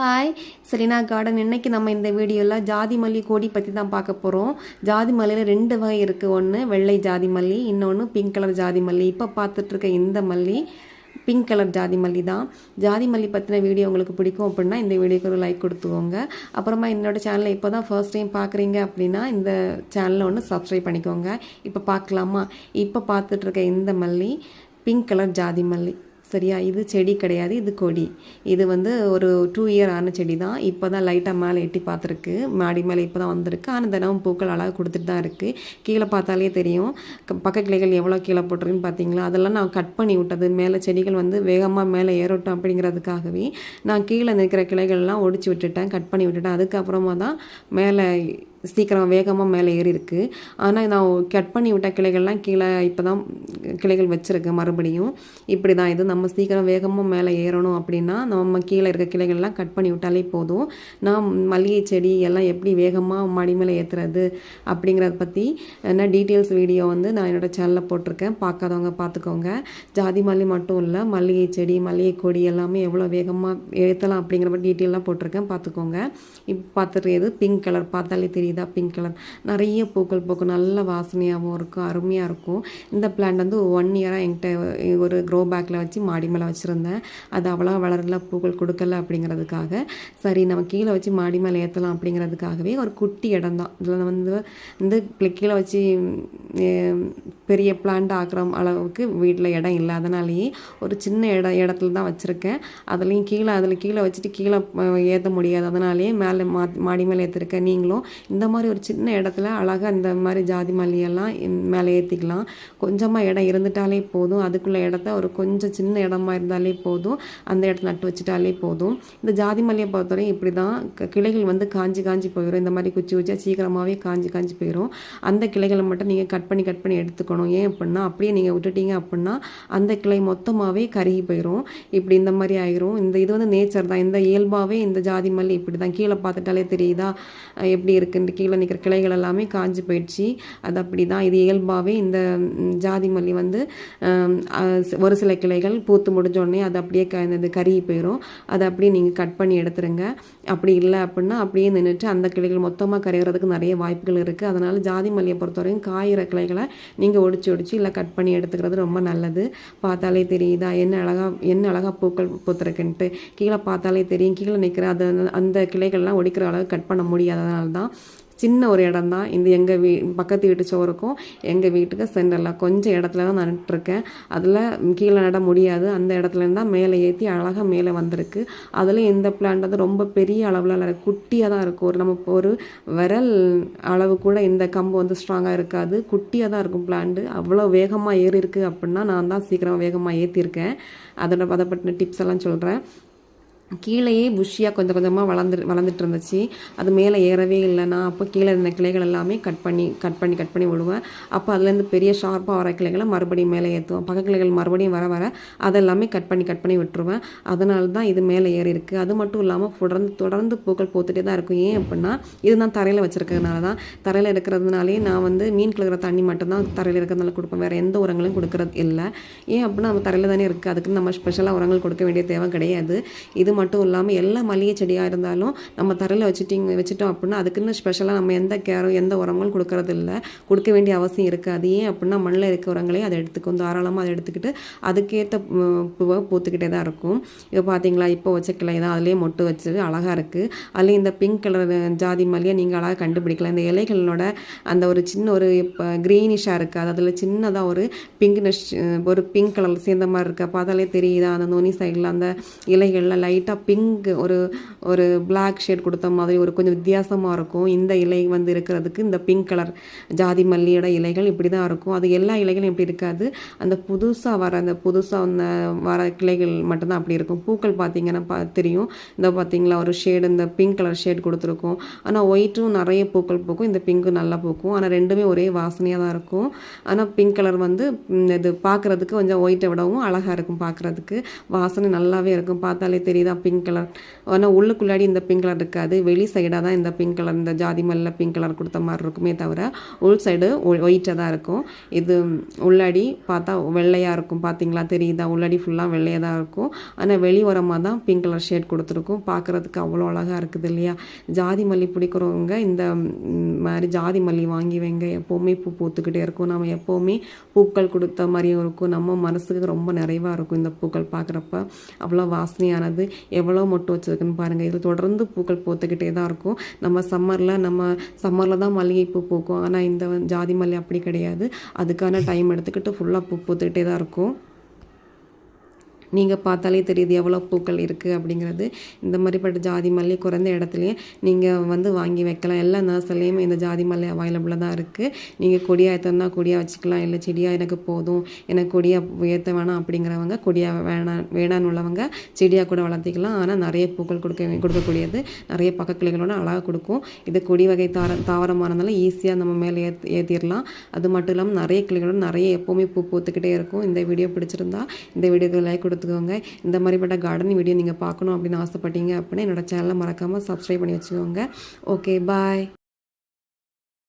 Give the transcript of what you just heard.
Hi Selena garden. இன்றைக்கி நம்ம இந்த வீடியோவில் ஜாதி மல்லி கொடி பற்றி தான் பார்க்க போகிறோம் ஜாதி மல்லியில் ரெண்டு வகை இருக்குது ஒன்று வெள்ளை ஜாதி மல்லி இன்னொன்று பிங்க் கலர் ஜாதி மல்லி. இப்போ பார்த்துட்ருக்க இந்த மல்லி பிங்க் கலர் ஜாதி மல்லி தான். ஜாதி மல்லி பற்றின வீடியோ உங்களுக்கு பிடிக்கும் அப்படின்னா இந்த வீடியோக்கு ஒரு லைக் கொடுத்துக்கோங்க. அப்புறமா என்னோட சேனலை இப்போ தான் ஃபர்ஸ்ட் டைம் பார்க்குறீங்க அப்படின்னா இந்த சேனலை ஒன்று சப்ஸ்கிரைப் பண்ணிக்கோங்க. இப்போ பார்க்கலாமா? இப்போ பார்த்துட்ருக்க இந்த மல்லி பிங்க் கலர் ஜாதி மல்லி. சரியா? இது செடி கிடையாது இது கொடி. இது வந்து ஒரு டூ இயர் ஆன செடி தான் இப்போ தான் லைட்டாக மேலே எட்டி பார்த்துருக்கு. மாடி மேலே இப்போ தான் வந்திருக்கு. ஆனால் தினமும் பூக்கள் அழகாக கொடுத்துட்டு தான் இருக்குது கீழே பார்த்தாலே தெரியும். பக்க கிளைகள் எவ்வளோ கீழே போட்டிருக்குன்னு பார்த்தீங்களா? அதெல்லாம் நான் கட் பண்ணி விட்டது. மேலே செடிகள் வந்து வேகமாக மேலே ஏறட்டும் அப்படிங்கிறதுக்காகவே நான் கீழே நிற்கிற கிளைகள்லாம் ஒடிச்சு விட்டுட்டேன் கட் பண்ணி விட்டுட்டேன். அதுக்கப்புறமா தான் மேலே சீக்கிரம் வேகமாக மேலே ஏறி இருக்குது ஆனால் நான் கட் பண்ணி விட்ட கிளைகள்லாம் கீழே இப்போ தான் கிளைகள் வச்சுருக்கேன் மறுபடியும். இப்படி தான் இது. நம்ம சீக்கிரம் வேகமாக மேலே ஏறணும் அப்படின்னா நம்ம கீழே இருக்க கிளைகள்லாம் கட் பண்ணி விட்டாலே போதும். நான் மல்லிகை செடி எல்லாம் எப்படி வேகமாக மடி மேலே ஏற்றுறது அப்படிங்கிறத பற்றி என்ன டீட்டெயில்ஸ் வீடியோ வந்து நான் என்னோடய சேனலில் போட்டிருக்கேன். பார்க்காதவங்க பார்த்துக்கோங்க. ஜாதி மல்லி மட்டும் இல்லை மல்லிகை செடி மல்லிகை கொடி எல்லாமே எவ்வளோ வேகமாக ஏற்றலாம் அப்படிங்கிற மாதிரி டீட்டெயிலாக போட்டிருக்கேன். பார்த்துக்கோங்க. இப்போ பார்த்துருக்கிறது பிங்க் கலர் பார்த்தாலே தெரியும் இதாக பிங்க் கலர் நிறைய பூக்கள் பூக்கும். நல்ல வாசனையாகவும் இருக்கும் அருமையாக இருக்கும். இந்த பிளான்ட் வந்து ஒன் இயராக என்கிட்ட ஒரு க்ரோ பேக்கில் வச்சு மாடி மேலே வச்சுருந்தேன். அது அவ்வளோ வளரல பூக்கள் கொடுக்கல அப்படிங்கிறதுக்காக. சரி நம்ம கீழே வச்சு மாடி மேலே ஏற்றலாம் அப்படிங்கிறதுக்காகவே ஒரு குட்டி இடம் தான். இதில் வந்து வந்து கீழே வச்சு பெரிய பிளான்ட் ஆக்குற அளவுக்கு வீட்டில் இடம் இல்லை. அதனாலேயே ஒரு சின்ன இடம் இடத்துல தான் வச்சுருக்கேன். அதுலேயும் கீழே அதில் கீழே வச்சுட்டு கீழே ஏற்ற முடியாது. அதனாலேயே மேலே மா மாடி மேலே ஏற்றிருக்கேன் நீங்களும் இந்த இந்த மாதிரி ஒரு சின்ன இடத்துல அழகாக இந்த மாதிரி ஜாதி மல்லியெல்லாம் மேலே ஏற்றிக்கலாம் கொஞ்சமாக இடம் இருந்துட்டாலே போதும். அதுக்குள்ள இடத்த ஒரு கொஞ்சம் சின்ன இடமா இருந்தாலே போதும். அந்த இடத்துல நட்டு வச்சுட்டாலே போதும். இந்த ஜாதி மல்லியை பொறுத்தவரை இப்படி தான் க- கிளைகள் வந்து காஞ்சி காஞ்சி போயிடும் இந்த மாதிரி குச்சி குச்சியாக சீக்கிரமாகவே காஞ்சி காஞ்சி போயிடும் அந்த கிளைகளை மட்டும் நீங்கள் கட் பண்ணி கட் பண்ணி எடுத்துக்கணும். ஏன் அப்படின்னா அப்படியே நீங்கள் விட்டுட்டீங்க அப்படின்னா அந்த கிளை மொத்தமாகவே கருகி போயிடும் இப்படி இந்த மாதிரி ஆயிரும். இந்த இது வந்து நேச்சர் தான். இந்த இயல்பாகவே இந்த ஜாதி மல்லி இப்படி தான் கீழே பார்த்துட்டாலே தெரியுதா? எப்படி இருக்குன்னு கீழே நிற்கிற கிளைகள் எல்லாமே காஞ்சி போயிடுச்சு. அது அப்படி தான் இது இயல்பாகவே இந்த ஜாதி மல்லி வந்து ஒரு சில கிளைகள் பூத்து முடிஞ்சோடனே அது அப்படியே க இது கருகி போயிடும் அதை அப்படியே நீங்கள் கட் பண்ணி எடுத்துருங்க. அப்படி இல்லை அப்படின்னா அப்படியே நின்றுட்டு அந்த கிளைகள் மொத்தமாக கரையிறதுக்கு நிறைய வாய்ப்புகள் இருக்குது அதனால் ஜாதி மல்லியை பொறுத்தவரைக்கும் காயிற கிளைகளை நீங்கள் ஒடிச்சு ஒடிச்சு இல்லை கட் பண்ணி எடுத்துக்கிறது ரொம்ப நல்லது. பார்த்தாலே தெரியுதா? என்ன அழகாக என்ன அழகாக பூக்கள் பூத்துருக்குன்ட்டு. கீழே பார்த்தாலே தெரியும். கீழே நிற்கிற அது அந்த கிளைகள்லாம் ஒடிக்கிற அளவு கட் பண்ண முடியாததுனால தான் சின்ன ஒரு இடம் தான் இந்த எங்கள் வீ பக்கத்து வீட்டு சோறுக்கும் எங்கள் வீட்டுக்கு சென்டரில். கொஞ்சம் இடத்துல தான் நான் நட்டுருக்கேன். அதில் கீழே நட முடியாது. அந்த இடத்துல தான் மேலே ஏற்றி அழகாக மேலே வந்திருக்கு. அதில் இந்த பிளான்ட் வந்து ரொம்ப பெரிய அளவில் குட்டியாக தான் இருக்கும். ஒரு நம்ம இப்போ ஒரு விரல் அளவு கூட இந்த கம்பு வந்து ஸ்ட்ராங்காக இருக்காது. குட்டியாக தான் இருக்கும் பிளான்ட்டு அவ்வளோ வேகமாக ஏறி இருக்குது அப்படின்னா நான் தான் சீக்கிரம் வேகமாக ஏற்றிருக்கேன் அதோட பதப்பட்டின டிப்ஸ் எல்லாம் சொல்கிறேன் கீழேயே புஷ்ஷியாக கொஞ்சம் கொஞ்சமாக வளர்ந்து வளர்ந்துட்டு இருந்துச்சு. அது மேலே ஏறவே இல்லைனா அப்போ கீழே இருந்த கிளைகள் எல்லாமே கட் பண்ணி கட் பண்ணி கட் பண்ணி விடுவேன். அப்போ அதுலேருந்து பெரிய ஷார்ப்பாக வர கிளைகளை மறுபடியும் மேலே ஏற்றுவேன். பக்க கிளைகள் மறுபடியும் வர வர அதெல்லாமே கட் பண்ணி கட் பண்ணி விட்டுருவேன். அதனால தான் இது மேலே ஏறி இருக்குது அது மட்டும் இல்லாமல் தொடர்ந்து தொடர்ந்து பூக்கள் போத்துட்டே தான் இருக்கும். ஏன் அப்படின்னா இது நான் தரையில் வச்சுருக்கிறதுனால தான். தரையில் இருக்கிறதுனாலே நான் வந்து மீன் கழுகுற தண்ணி மட்டும்தான் தரையில் இருக்கிறதுனால கொடுப்பேன். வேறு எந்த உரங்களும் கொடுக்கறது இல்லை. ஏன் அப்படின்னா நம்ம தரையில் தானே இருக்குது அதுக்கு நம்ம ஸ்பெஷலாக உரங்கள் கொடுக்க வேண்டிய தேவை கிடையாது. இது மட்டும் இல்லாமல் எல்லா மல்லிகை செடியாக இருந்தாலும் நம்ம தரையில் வச்சுட்டிங்க வச்சுட்டோம் அப்படின்னா அதுக்குன்னு ஸ்பெஷலாக நம்ம எந்த கேரும் எந்த உரங்களும் கொடுக்கறதில்ல கொடுக்க வேண்டிய அவசியம் இருக்காது. ஏன் அப்படின்னா மண்ணில் இருக்க உரங்களே அதை எடுத்துக்கும் தாராளமாக அதை எடுத்துக்கிட்டு அதுக்கேற்ற பூவை பூத்துக்கிட்டே தான் இருக்கும். இப்போ பார்த்தீங்களா இப்போ வச்ச கிளை தான் அதுலேயே மொட்டு வச்சு அழகாக இருக்குது அதுலேயும் இந்த பிங்க் கலர் ஜாதி மல்லியை நீங்கள் அழகாக கண்டுபிடிக்கலாம். இந்த இலைகளோட அந்த ஒரு சின்ன ஒரு இப்போ க்ரீனிஷாக இருக்குது அது அதில் சின்னதாக ஒரு பிங்க்னஷ் ஒரு பிங்க் கலர் சேர்ந்த மாதிரி இருக்கு. அதாலே தெரியுதா? அந்த நுனி சைடில் அந்த இலைகளில் லைட்டாக பிங்க் ஒரு ஒரு பிளாக் ஷேட் கொடுத்த மாதிரி ஒரு கொஞ்சம் வித்தியாசமாக இருக்கும். இந்த இலை வந்து இருக்கிறதுக்கு இந்த பிங்க் கலர் ஜாதி மல்லியோட இலைகள் இப்படி தான் இருக்கும். அது எல்லா இலைகளும் இப்படி இருக்காது. அந்த புதுசாக வர அந்த புதுசாக அந்த வர கிளைகள் மட்டும்தான் அப்படி இருக்கும். பூக்கள் பார்த்தீங்கன்னா பா தெரியும். இந்த பார்த்தீங்களா ஒரு ஷேடு இந்த பிங்க் கலர் ஷேட் கொடுத்துருக்கும். ஆனால் ஒயிட்டும் நிறைய பூக்கள் பூக்கும். இந்த பிங்க்கும் நல்லா பூக்கும். ஆனால் ரெண்டுமே ஒரே வாசனையாக தான் இருக்கும். ஆனால் பிங்க் கலர் வந்து இது பார்க்குறதுக்கு கொஞ்சம் ஒயிட்டை விடவும் அழகாக இருக்கும் பார்க்குறதுக்கு. வாசனை நல்லாவே இருக்கும். பார்த்தாலே தெரியுதா? பிங்க் கலர் ஆனால் உள்ளுக்குள்ளாடி இந்த பிங்க் கலர் இருக்காது. வெளி சைடாக தான் இந்த பிங்க் கலர் இந்த ஜாதி மல்லியில் பிங்க் கலர் கொடுத்த மாதிரி இருக்குமே தவிர உள் சைடு ஒயிட்டாக தான் இருக்கும். இது உள்ளாடி பார்த்தா வெள்ளையாக இருக்கும். பார்த்தீங்களா தெரியுதா? உள்ளாடி ஃபுல்லாக வெள்ளையாக தான் இருக்கும். ஆனால் வெளி உரமாக தான் பிங்க் கலர் ஷேட் கொடுத்துருக்கும். பார்க்குறதுக்கு அவ்வளோ அழகாக இருக்குது இல்லையா? ஜாதி மல்லி பிடிக்கிறவங்க இந்த மாதிரி ஜாதி மல்லி வாங்கி வைங்க எப்போவுமே பூ பூத்துக்கிட்டே இருக்கும். நம்ம எப்போவுமே பூக்கள் கொடுத்த மாதிரியும் இருக்கும். நம்ம மனசுக்கு ரொம்ப நிறைவாக இருக்கும் இந்த பூக்கள் பார்க்குறப்ப அவ்வளோ வாசனையானது. எவ்வளோ மொட்டு வச்சிருக்குன்னு பாருங்கள் இது தொடர்ந்து பூக்கள் பூத்துக்கிட்டே தான் இருக்கும். நம்ம சம்மரில் நம்ம சம்மரில் தான் மல்லிகைப்பூ பூக்கும். ஆனால் இந்த ஜாதி மல்லி அப்படி கிடையாது. அதுக்கான டைம் எடுத்துக்கிட்டு ஃபுல்லாக பூ பூத்துக்கிட்டே தான் இருக்கும். நீங்கள் பார்த்தாலே தெரியுது எவ்வளோ பூக்கள் இருக்குது அப்படிங்கிறது. இந்த மாதிரிப்பட்ட ஜாதி மல்லி குறைந்த இடத்துலையே நீங்கள் வந்து வாங்கி வைக்கலாம். எல்லா நர்சரிலையுமே இந்த ஜாதி மல்லி அவைலபிளாக தான் இருக்குது நீங்கள் கொடியாக ஏற்றனா கொடியாக வச்சுக்கலாம். இல்லை செடியாக எனக்கு போதும். எனக்கு கொடியாக ஏற்ற வேணாம் அப்படிங்கிறவங்க கொடியாக வேணாம் வேணான்னு உள்ளவங்க செடியாக கூட வளர்த்திக்கலாம். ஆனால் நிறைய பூக்கள் கொடுக்க கொடுக்கக்கூடியது நிறைய பக்கக்கிளைகளோட அழகாக கொடுக்கும். இது கொடி வகை தார தாவரமானதால ஈஸியாக நம்ம மேலே ஏத் ஏற்றிடலாம் அது மட்டும் இல்லாமல் நிறைய கிளைகளோட நிறைய எப்போவுமே பூ பூத்துக்கிட்டே இருக்கும். இந்த வீடியோ பிடிச்சிருந்தா இந்த வீடியோக்கு லைக் கொடுத்துக்கோங்க இந்த மாதிரிப்பட்ட கார்டன் வீடியோ நீங்கள் பார்க்கணும் அப்படின்னு ஆசைப்பட்டீங்க அப்படின்னா என்னோட சேனலை மறக்காமல் சப்ஸ்கிரைப் பண்ணி வச்சுக்கோங்க. Okay bye